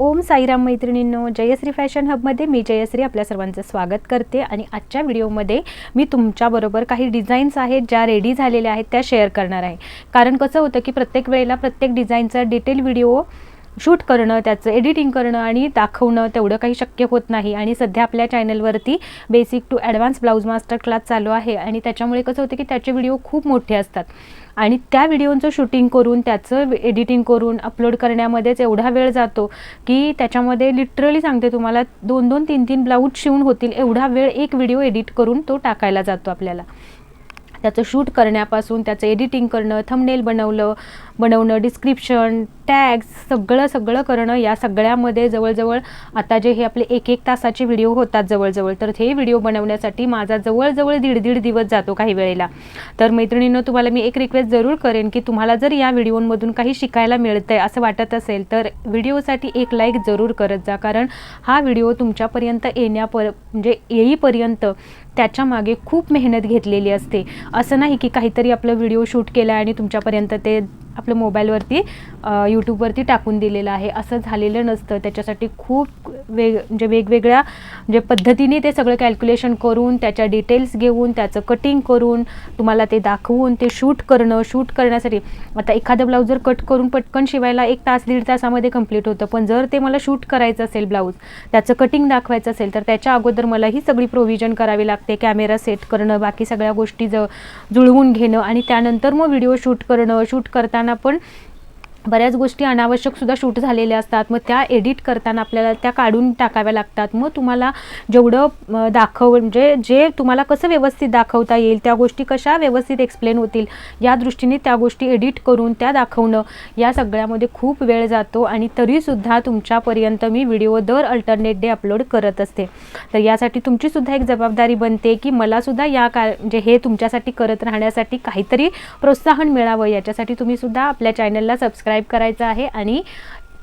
ओम साईराम मैत्रिणींनो जयश्री फॅशन हबमध्ये मी जयश्री आपल्या सर्वांचं स्वागत करते आणि आजच्या व्हिडिओमध्ये मी तुमच्याबरोबर काही डिझाईन्स आहेत ज्या रेडी झालेल्या आहेत त्या शेअर करणार आहे. कारण कसं होतं की प्रत्येक वेळेला प्रत्येक डिझाईनचा डिटेल व्हिडिओ शूट करणं त्याचं एडिटिंग करणं आणि दाखवणं तेवढं काही शक्य होत नाही. आणि सध्या आपल्या चॅनलवरती basic to advance blouse master class चालू आहे आणि त्याच्यामुळे कसं होतं की त्याचे व्हिडिओ खूप मोठे असतात. आणि त्या व्हिडिओचं शूटिंग करून त्याचं एडिटिंग करून अपलोड करण्यामध्येच एवढा वेळ जातो की त्याच्यामध्ये लिटरली सांगते तुम्हाला दोन दोन तीन तीन ब्लाऊज शिवून होतील. एवढा वेळ एक व्हिडिओ एडिट करून तो टाकायला जातो आपल्याला. त्याचं शूट करण्यापासून त्याचं एडिटिंग करणं थंबनेल बनवलं बनवणं डिस्क्रिप्शन टॅग्स सगळं सगळं करणं या सगळ्यामध्ये जवळजवळ आता जे हे आपले एक एक तासाचे व्हिडिओ होतात जवळजवळ तर हे व्हिडिओ बनवण्यासाठी माझा जवळजवळ दीड दीड दिवस जातो काही वेळेला. तर मैत्रिणीनं तुम्हाला मी एक रिक्वेस्ट जरूर करेन की तुम्हाला जर या व्हिडिओमधून काही शिकायला मिळतं आहे असं वाटत असेल तर व्हिडिओसाठी एक लाईक जरूर करत जा कारण हा व्हिडिओ तुमच्यापर्यंत येण्यापर म्हणजे येईपर्यंत त्याच्यामागे खूप मेहनत घेतलेली असते. असं नाही की काहीतरी आपलं व्हिडिओ शूट केला आणि तुमच्यापर्यंत ते आपलं मोबाईलवरती यूट्यूबवरती टाकून दिलेलं आहे. असं झालेलं नसतं. त्याच्यासाठी खूप वेग म्हणजे वेगवेगळ्या म्हणजे पद्धतीने ते सगळं कॅल्क्युलेशन करून त्याच्या डिटेल्स घेऊन त्याचं कटिंग करून तुम्हाला ते दाखवून ते शूट करणं शूट करण्यासाठी. आता एखादं ब्लाऊज जर कट करून पटकन शिवायला एक तास दीड तासामध्ये कंप्लीट होतं. पण जर ते मला शूट करायचं असेल ब्लाऊज त्याचं कटिंग दाखवायचं असेल तर त्याच्या अगोदर मला ही सगळी प्रोव्हिजन करावी लागते. कॅमेरा सेट करणं बाकी सगळ्या गोष्टी ज जुळवून घेणं आणि त्यानंतर मग व्हिडिओ शूट करणं शूट करताना पण बऱ्याच गोष्टी अनावश्यक सुद्धा शूट झालेल्या असतात. मग त्या एडिट करताना आपल्याला त्या काढून टाकाव्या लागतात. मग तुम्हाला जेवढं दाखव म्हणजे जे तुम्हाला कसं व्यवस्थित दाखवता येईल त्या गोष्टी कशा व्यवस्थित एक्सप्लेन होतील या दृष्टीने त्या गोष्टी एडिट करून त्या दाखवणं या सगळ्यामध्ये खूप वेळ जातो आणि तरीसुद्धा तुमच्यापर्यंत मी व्हिडिओ दर अल्टरनेट डे अपलोड करत असते. तर यासाठी तुमचीसुद्धा एक जबाबदारी बनते की मलासुद्धा या का म्हणजे हे तुमच्यासाठी करत राहण्यासाठी काहीतरी प्रोत्साहन मिळावं. याच्यासाठी तुम्हीसुद्धा आपल्या चॅनलला सबस्क्राईब करायचं आहे आणि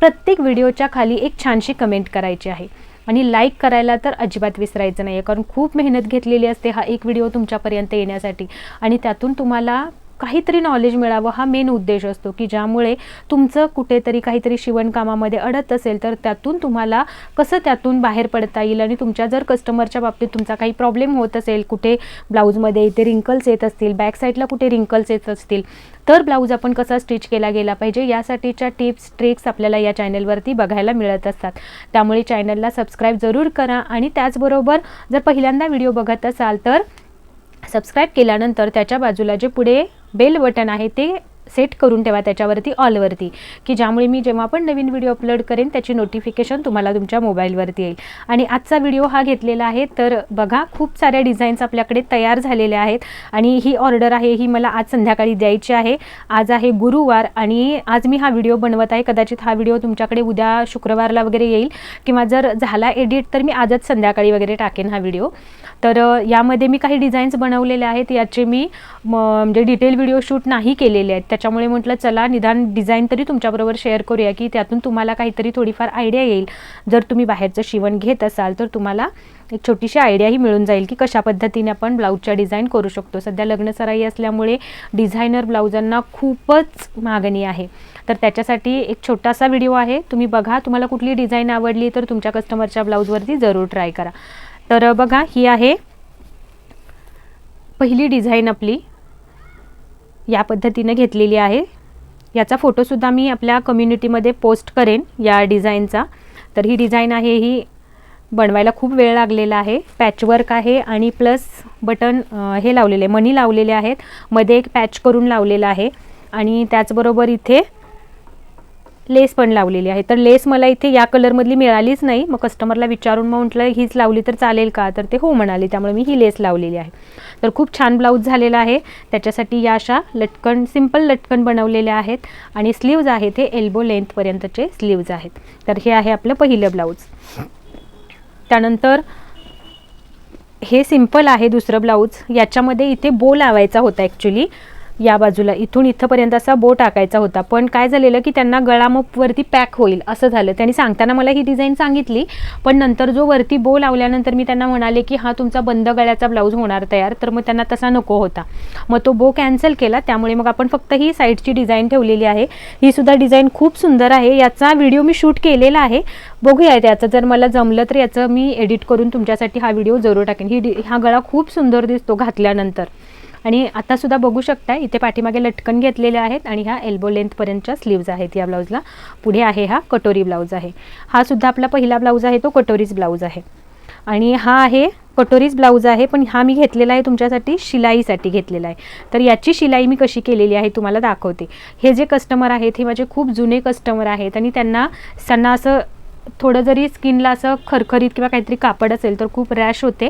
प्रत्येक व्हिडिओच्या खाली एक छानशी कमेंट करायची आहे. आणि लाईक करायला तर अजिबात विसरायचं नाही आहे कारण खूप मेहनत घेतलेली असते हा एक व्हिडिओ तुमच्यापर्यंत येण्यासाठी. आणि त्यातून तुम्हाला काहीतरी नॉलेज मिळावं हा मेन उद्देश असतो की ज्यामुळे तुमचं कुठेतरी काहीतरी शिवणकामामध्ये अडत असेल तर त्यातून तुम्हाला कसं त्यातून बाहेर पडता येईल आणि तुमच्या जर कस्टमरच्या बाबतीत तुमचा काही प्रॉब्लेम होत असेल कुठे ब्लाऊजमध्ये इथे रिंकल्स येत असतील बॅक साईडला कुठे रिंकल्स येत असतील तर ब्लाऊज आपण कसा स्टिच केला गेला पाहिजे यासाठीच्या टिप्स ट्रिक्स आपल्याला या चॅनलवरती बघायला मिळत असतात. त्यामुळे चॅनलला सबस्क्राईब जरूर करा आणि त्याचबरोबर जर पहिल्यांदा व्हिडिओ बघत असाल तर सबस्क्राईब केल्यानंतर त्याच्या बाजूला जे पुढे बेल बटन आहे ते सेट करून ठेवा त्याच्यावरती ऑलवरती की ज्यामुळे मी जेव्हा पण नवीन व्हिडिओ अपलोड करेन त्याची नोटिफिकेशन तुम्हाला तुमच्या मोबाईलवरती येईल. आणि आजचा व्हिडिओ हा घेतलेला आहे तर बघा खूप साऱ्या डिझाईन्स आपल्याकडे तयार झालेल्या आहेत. आणि ही ऑर्डर आहे ही मला आज संध्याकाळी द्यायची आहे. आज आहे गुरुवार आणि आज मी हा व्हिडिओ बनवत आहे. कदाचित हा व्हिडिओ तुमच्याकडे उद्या शुक्रवारला वगैरे येईल किंवा जर झाला एडिट तर मी आजच संध्याकाळी वगैरे टाकेन हा व्हिडिओ तर यामध्ये मी काही डिझाईन्स बनवलेले आहेत याचे मी म, म्हणजे डिटेल व्हिडिओ शूट नाही केलेले आहेत. त्याच्यामुळे म्हटलं चला निदान डिझाईन तरी तुमच्याबरोबर शेअर करूया की त्यातून तुम्हाला काहीतरी थोडीफार आयडिया येईल. जर तुम्ही बाहेरचं शिवण घेत असाल तर तुम्हाला एक छोटीशी आयडियाही मिळून जाईल की कशा पद्धतीने आपण ब्लाऊजच्या डिझाईन करू शकतो. सध्या लग्नसराई असल्यामुळे डिझायनर ब्लाऊजांना खूपच मागणी आहे. तर त्याच्यासाठी एक छोटासा व्हिडिओ आहे. तुम्ही बघा तुम्हाला कुठली डिझाईन आवडली तर तुमच्या कस्टमरच्या ब्लाऊजवरती जरूर ट्राय करा. तर बघा ही आहे पहिली डिझाईन आपली. या पद्धतीनं घेतलेली आहे. याचा फोटोसुद्धा मी आपल्या कम्युनिटीमध्ये पोस्ट करेन या डिझाईनचा तर ही डिझाईन आहे ही बनवायला खूप वेळ लागलेला आहे. पॅचवर्क आहे आणि प्लस बटन हे लावलेले मनी लावलेले आहेत. मध्ये एक पॅच करून लावलेला आहे. आणि त्याचबरोबर इथे लेस पण लावलेली आहे. तर लेस मला इथे या कलरमधली मिळालीच नाही. मग कस्टमरला विचारून मग म्हटलं हीच लावली तर चालेल का? तर ते हो म्हणाले. त्यामुळे मी ही लेस लावलेली आहे. तर खूप छान ब्लाऊज झालेला आहे. त्याच्यासाठी या अशा लटकन सिंपल लटकन बनवलेल्या आहेत. आणि स्लीव्ज आहेत हे एल्बो लेंथपर्यंतचे स्लीव्ज आहेत. तर हे आहे आपलं पहिलं ब्लाऊज. त्यानंतर हे सिंपल आहे दुसरं ब्लाऊज. याच्यामध्ये इथे बो लावायचा होता ॲक्च्युली या बाजूला. इथून इथंपर्यंत असा बो टाकायचा होता. पण काय झालेलं की त्यांना गळा मग वरती पॅक होईल असं झालं. त्यांनी सांगताना मला ही डिझाईन सांगितली. पण नंतर जो वरती बो लावल्यानंतर मी त्यांना म्हणाले की हा तुमचा बंद गळ्याचा ब्लाऊज होणार तयार. तर मग त्यांना तसा नको होता. मग तो बो कॅन्सल केला. त्यामुळे मग आपण फक्त ही साईडची डिझाईन ठेवलेली आहे. ही सुद्धा डिझाईन खूप सुंदर आहे. याचा व्हिडिओ मी शूट केलेला आहे. बघूया याचं. जर मला जमलं तर याचं मी एडिट करून तुमच्यासाठी हा व्हिडिओ जरूर टाकेन. ही डि- हा गळा खूप सुंदर दिसतो घातल्यानंतर. आणि आतासुद्धा बघू शकता इथे पाठीमागे लटकन घेतलेले आहेत आणि ह्या एल्बो लेंथपर्यंतच्या स्लीव्ज आहेत. या ब्लाऊजला पुढे आहे हा कटोरी ब्लाऊज आहे. हा सुद्धा आपला पहिला ब्लाऊज आहे तो कटोरीज ब्लाऊज आहे. आणि हा आहे कटोरीज ब्लाऊज आहे पण हा मी घेतलेला आहे तुमच्यासाठी शिलाईसाठी घेतलेला आहे. तर याची शिलाई मी कशी केलेली आहे तुम्हाला दाखवते. हे जे कस्टमर आहेत हे माझे खूप जुने कस्टमर आहेत आणि त्यांना त्यांना असं थोडं जरी स्किनला असं खरखरीत किंवा काहीतरी कापड असेल तर खूप रॅश होते.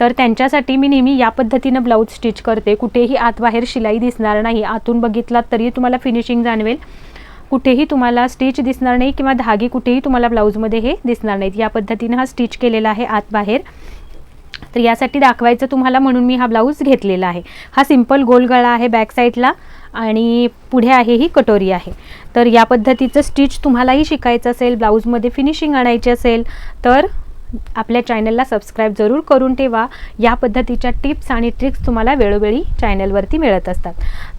तर त्यांच्यासाठी मी नेहमी या पद्धतीनं ब्लाऊज स्टिच करते. कुठेही आतबाहेर शिलाई दिसणार नाही. आतून बघितलात तरी तुम्हाला फिनिशिंग जाणवेल. कुठेही तुम्हाला स्टिच दिसणार नाही किंवा धागे कुठेही तुम्हाला ब्लाऊजमध्ये हे दिसणार नाहीत. या पद्धतीनं हा स्टिच केलेला आहे आतबाहेर तर यासाठी दाखवायचं तुम्हाला म्हणून मी हा ब्लाऊज घेतलेला आहे. हा सिंपल गोल गळा आहे बॅक साईडला. आणि पुढे आहे ही कटोरी आहे. तर या पद्धतीचं स्टिच तुम्हालाही शिकायचं असेल ब्लाऊजमध्ये फिनिशिंग आणायची असेल तर आपल्या चॅनलला सबस्क्राईब जरूर करून ठेवा. या पद्धतीच्या टिप्स आणि ट्रिक्स तुम्हाला वेळोवेळी चॅनलवरती मिळत असतात.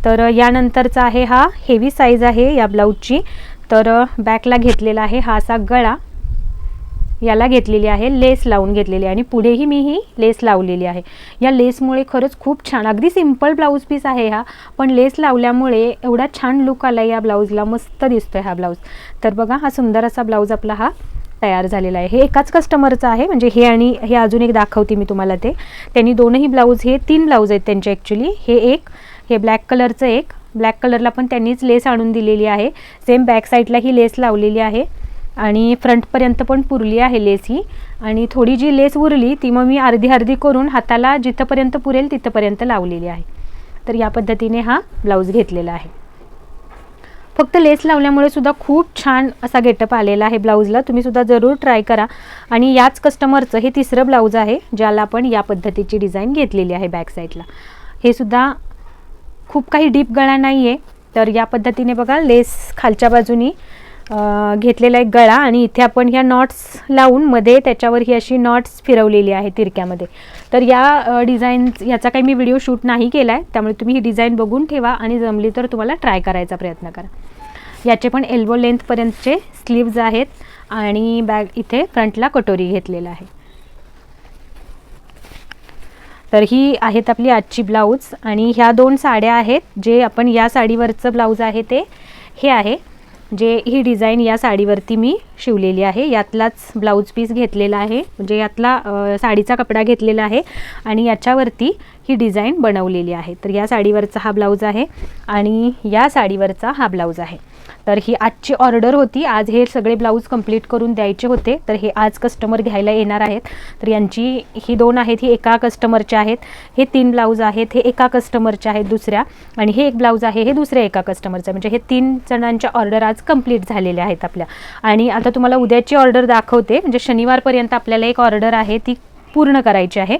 तर यानंतरचा आहे हा हेवी साईज आहे या ब्लाऊजची. तर बॅकला घेतलेला आहे हा असा गळा. याला घेतलेली आहे लेस लावून घेतलेली आहे. आणि पुढेही मी ही लेस लावलेली आहे. या लेसमुळे खरंच खूप छान अगदी सिंपल ब्लाऊज पीस आहे हा पण लेस लावल्यामुळे एवढा छान लुक आला या ब्लाऊजला मस्त दिसतोय हा ब्लाऊज. तर बघा हा सुंदर असा ब्लाऊज आपला हा तयार झालेला आहे. हे एकाच कस्टमरचं आहे म्हणजे हे आणि हे अजून एक दाखवते मी तुम्हाला ते. त्यांनी दोनही ब्लाऊज हे तीन ब्लाऊज आहेत त्यांचे ॲक्च्युली हे एक हे ब्लॅक कलरचं एक. ब्लॅक कलरला पण त्यांनीच लेस आणून दिलेली आहे. सेम बॅक साईडला ही लेस लावलेली आहे. आणि फ्रंटपर्यंत पण पुरली आहे लेस ही. आणि थोडी जी लेस उरली ती मग मी अर्धी अर्धी करून हाताला जिथंपर्यंत पुरेल तिथंपर्यंत लावलेली आहे. तर या पद्धतीने हा ब्लाऊज घेतलेला आहे. फक्त लेस लावल्यामुळे सुद्धा खूप छान असा गेटअप आलेला आहे ब्लाऊजला तुम्ही सुद्धा जरूर ट्राय करा. आणि याच कस्टमरचं हे तिसरं ब्लाऊज आहे ज्याला आपण या पद्धतीची डिझाईन घेतलेली आहे बॅक साईडला हे सुद्धा खूप काही डीप गळा नाही आहे तर या पद्धतीने बघा लेस खालच्या बाजूनी घेतलेला एक गळा आणि इथे आपण ह्या नॉट्स लावून मध्ये त्याच्यावर ही अशी नॉट्स फिरवलेली आहे तिरक्यामध्ये. तर या डिझाईन याचा काही मी व्हिडिओ शूट नाही केला आहे त्यामुळे तुम्ही ही डिझाईन बघून ठेवा आणि जमली तर तुम्हाला ट्राय करायचा प्रयत्न करा. याचे पण एल्बो लेंथपर्यंतचे स्लीव्ज आहेत आणि बॅग इथे फ्रंटला कटोरी घेतलेला आहे. तर ही आहेत आपली आजची ब्लाऊज आणि ह्या दोन साड्या आहेत जे आपण या साडीवरचं ब्लाऊज आहे ते हे आहे. जे ही डिझाईन या साडीवरती मी शिवलेली आहे. यातलाच ब्लाऊज पीस घेतलेला आहे. म्हणजे यातला साडीचा कपडा घेतलेला आहे आणि याच्यावरती ही डिझाईन बनवलेली आहे. तर या साडीवरचा हा ब्लाऊज आहे आणि या साडीवरचा हा ब्लाऊज आहे. तर ही आजची ऑर्डर होती. आज हे सगळे ब्लाऊज कंप्लीट करून द्यायचे होते. तर हे आज कस्टमर घ्यायला येणार आहेत. तर यांची ही दोन आहेत ही एका कस्टमरचे आहेत. हे तीन ब्लाऊज आहेत हे एका कस्टमरचे आहेत दुसऱ्या. आणि हे एक ब्लाऊज आहे हे दुसऱ्या एका कस्टमरचं. म्हणजे हे तीन जणांच्या ऑर्डर आज कंप्लीट झालेल्या आहेत आपल्या. आणि आता तुम्हाला उद्याची ऑर्डर दाखवते. म्हणजे शनिवारपर्यंत आपल्याला एक ऑर्डर आहे ती पूर्ण करायची आहे.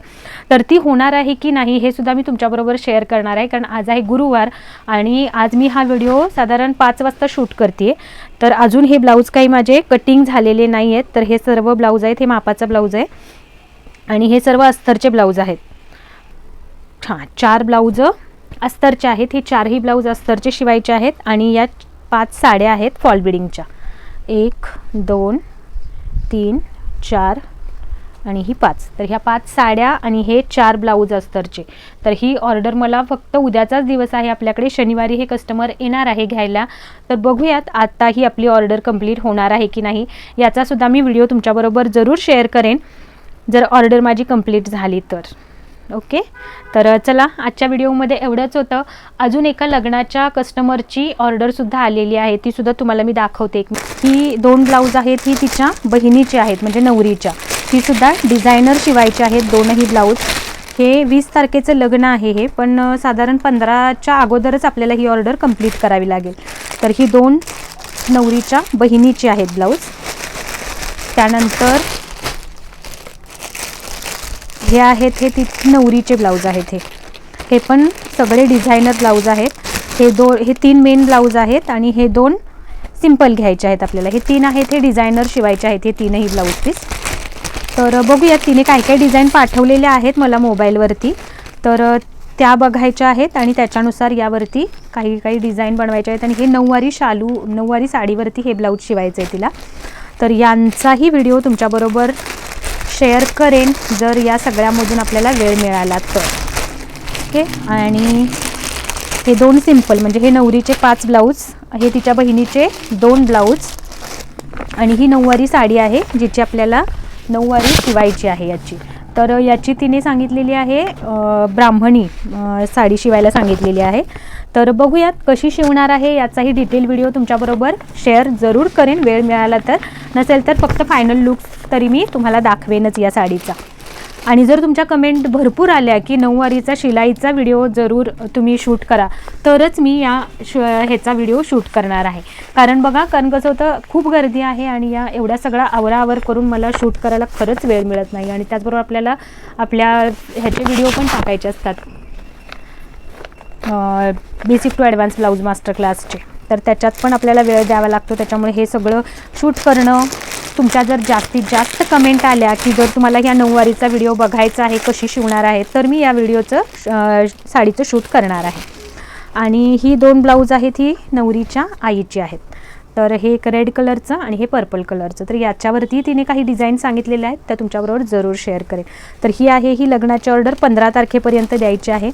तर ती होणार आहे की नाही हे सुद्धा मी तुमच्याबरोबर शेअर करणार आहे. कारण आज आहे गुरुवार आणि आज मी हा व्हिडिओ साधारण पाच वाजता शूट करते तर अजून हे ब्लाऊज काही माझे कटिंग झालेले नाही आहेत तर हे सर्व ब्लाऊज आहेत. हे मापाचा ब्लाऊज आहे. आणि हे सर्व अस्तरचे ब्लाऊज आहेत. हां चार ब्लाऊज अस्तरचे आहेत. हे चारही ब्लाऊज अस्तरचे शिवायचे आहेत. आणि या पाच साड्या आहेत फॉल बिडिंगच्या एक दोन तीन चार आणि ही पाच. तर ह्या पाच साड्या आणि हे चार ब्लाऊज अस्तरचे. तर ही ऑर्डर मला फक्त उद्याचाच दिवस आहे आपल्याकडे. शनिवारी हे कस्टमर येणार आहे घ्यायला. तर बघूयात आता ही आपली ऑर्डर कंप्लीट होणार आहे की नाही याचासुद्धा मी व्हिडिओ तुमच्याबरोबर जरूर शेअर करेन. जर ऑर्डर माझी कंप्लीट झाली तर. ओके? तर चला आजच्या व्हिडिओमध्ये एवढंच होतं. अजून एका लग्नाच्या कस्टमरची ऑर्डरसुद्धा आलेली आहे. ती सुद्धा तुम्हाला मी दाखवते. ही दोन ब्लाऊज आहेत ही तिच्या बहिणीची आहेत म्हणजे नवरीच्या. तीसुद्धा डिझायनर शिवायची आहेत दोनही ब्लाऊज. हे वीस तारखेचं लग्न आहे हे पण साधारण पंधराच्या अगोदरच आपल्याला ही ऑर्डर कंप्लीट करावी लागेल. तर ही दोन नवरीच्या बहिणीची आहेत ब्लाऊज. त्यानंतर हे आहेत हे ती नवरीचे ब्लाऊज आहेत हे. हे पण सगळे डिझायनर ब्लाऊज आहेत. हे दो हे तीन मेन ब्लाऊज आहेत आणि हे दोन सिंपल घ्यायचे आहेत आपल्याला. हे तीन आहेत हे डिझायनर शिवायचे आहेत हे तीनही ब्लाऊज पीस तर बघूया तिने काय काय डिझाईन पाठवलेल्या आहेत मला मोबाईलवरती. तर त्या बघायच्या आहेत आणि त्याच्यानुसार यावरती काही काही डिझाईन बनवायचे आहेत. आणि हे नऊवारी शालू नऊवारी साडीवरती हे ब्लाऊज शिवायचं आहे तिला. तर यांचाही व्हिडिओ तुमच्याबरोबर शेअर करेन जर या सगळ्यामधून आपल्याला वेळ मिळाला तर. ओके? आणि हे दोन सिंपल म्हणजे हे नवरीचे पाच ब्लाऊज हे तिच्या बहिणीचे दोन ब्लाऊज आणि ही नऊवारी साडी आहे जिची आपल्याला नऊवारी शिवायची आहे याची. तर याची तिने सांगितलेली आहे ब्राह्मणी साडी शिवायला सांगितलेली आहे. तर बघूयात कशी शिवणार आहे याचाही डिटेल व्हिडिओ तुमच्याबरोबर शेअर जरूर करेन. वेळ मिळाला तर. नसेल तर फक्त फायनल लुक तरी मी तुम्हाला दाखवेनच या साडीचा. आणि जर तुमच्या कमेंट भरपूर आल्या की नऊवारीचा शिलाईचा व्हिडिओ जरूर तुम्ही शूट करा तरच मी या श ह्याचा व्हिडिओ शूट करणार आहे. कारण बघा कारण कसं होतं खूप गर्दी आहे आणि या एवढ्या सगळा आवराआवर करून मला शूट करायला खरंच वेळ मिळत नाही. आणि त्याचबरोबर आपल्याला आपल्या ह्याचे व्हिडिओ पण टाकायचे असतात. Basic to advance blouse master क्लासचे तर त्याच्यात पण आपल्याला वेळ द्यावा लागतो त्याच्यामुळे हे सगळं शूट करणं तुमच्या जर जास्तीत जास्त कमेंट आल्या की जर तुम्हाला ह्या नऊवारीचा व्हिडिओ बघायचा आहे कशी शिवणार आहे तर मी या व्हिडिओचं साडीचं शूट करणार आहे. आणि ही दोन ब्लाऊज आहेत ही नवरीच्या आईची आहेत. तर हे एक रेड कलरचं आणि हे पर्पल कलरचं तर याच्यावरती तिने काही डिझाईन सांगितलेले आहेत त्या तुमच्याबरोबर जरूर शेअर करेल तर ही आहे ही लग्नाची ऑर्डर पंधरा तारखेपर्यंत द्यायची आहे.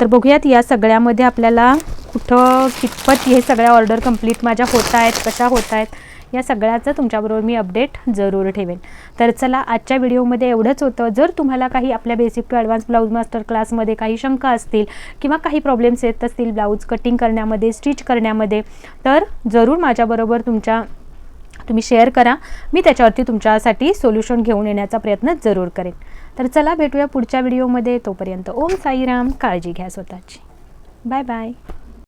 तर बघूयात या सगळ्यामध्ये आपल्याला कुठं कितपत हे सगळ्या ऑर्डर कंप्लीट माझ्या होत आहेत कशा होत आहेत या सगळ्याचं तुमच्याबरोबर मी अपडेट जरूर ठेवेन. तर चला आजच्या व्हिडिओमध्ये एवढंच होतं. जर तुम्हाला काही आपल्या basic to advance blouse master क्लासमध्ये काही शंका असतील किंवा काही प्रॉब्लेम्स येत असतील ब्लाऊज कटिंग करण्यामध्ये स्टिच करण्यामध्ये तर जरूर माझ्याबरोबर तुमच्या तुम्ही शेअर करा. मी त्याच्यावरती तुमच्यासाठी सोल्युशन घेऊन येण्याचा प्रयत्न जरूर करेन. तर चला भेटूया पुढच्या व्हिडिओमध्ये. तोपर्यंत ओम साईराम काळजी घ्या स्वतःची. Bye bye.